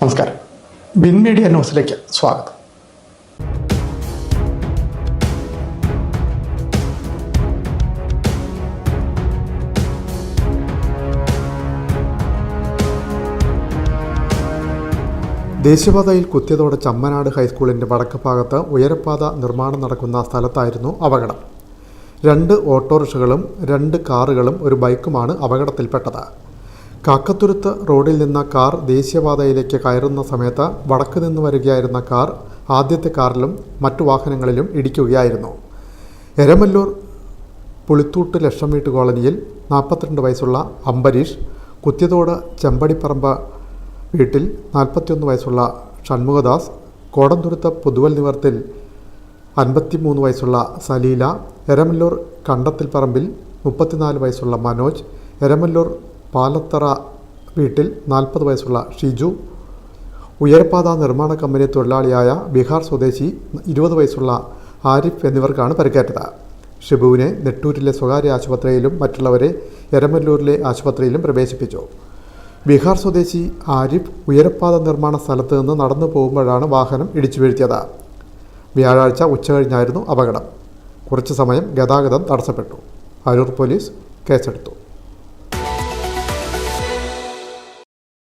നമസ്കാരം. Bin media ന്യൂസിലേക്ക് സ്വാഗതം. ദേശീയപാതയിൽ കുത്തിയതോടെ ചമ്മനാട് ഹൈസ്കൂളിന്റെ വടക്ക് ഭാഗത്ത് ഉയരപ്പാത നിർമ്മാണം നടക്കുന്ന സ്ഥലത്തായിരുന്നു അപകടം. രണ്ട് ഓട്ടോറിക്ഷകളും രണ്ട് കാറുകളും ഒരു ബൈക്കുമാണ് അപകടത്തിൽപ്പെട്ടത്. കാക്കത്തുരുത്ത് റോഡിൽ നിന്ന കാർ ദേശീയപാതയിലേക്ക് കയറുന്ന സമയത്ത് വടക്ക് നിന്ന് വരികയായിരുന്ന കാർ ആദ്യത്തെ കാറിലും മറ്റു വാഹനങ്ങളിലും ഇടിക്കുകയായിരുന്നു. എരമല്ലൂർ പുളിത്തൂട്ട് ലക്ഷം വീട്ട് കോളനിയിൽ നാൽപ്പത്തിരണ്ട് വയസ്സുള്ള അംബരീഷ് കുത്തിയതോട് ചെമ്പടിപ്പറമ്പ് വീട്ടിൽ നാൽപ്പത്തിയൊന്ന് വയസ്സുള്ള ഷൺമുഖദാസ് കോടന്തുരുത്ത് പുതുവൽ നിവർത്തിൽ അൻപത്തിമൂന്ന് വയസ്സുള്ള സലീല എരമല്ലൂർ കണ്ടത്തിൽ പറമ്പിൽ മുപ്പത്തിനാല് വയസ്സുള്ള മനോജ് എരമല്ലൂർ പാലത്തറ വീട്ടിൽ നാൽപ്പത് വയസ്സുള്ള ഷിജു ഉയർപാത നിർമ്മാണ കമ്പനി തൊഴിലാളിയായ ബീഹാർ സ്വദേശി ഇരുപത് വയസ്സുള്ള ആരിഫ് എന്നിവർക്കാണ് പരിക്കേറ്റത്. ഷിബുവിനെ നെട്ടൂരിലെ സ്വകാര്യ ആശുപത്രിയിലും മറ്റുള്ളവരെ എരമല്ലൂരിലെ ആശുപത്രിയിലും പ്രവേശിപ്പിച്ചു. ബീഹാർ സ്വദേശി ആരിഫ് ഉയരപ്പാത നിർമ്മാണ സ്ഥലത്ത് നിന്ന് നടന്നു പോകുമ്പോഴാണ് വാഹനം ഇടിച്ചു വീഴ്ത്തിയത് വ്യാഴാഴ്ച ഉച്ചകഴിഞ്ഞായിരുന്നു അപകടം. കുറച്ചു സമയം ഗതാഗതം തടസ്സപ്പെട്ടു. അരൂർ പോലീസ് കേസെടുത്തു.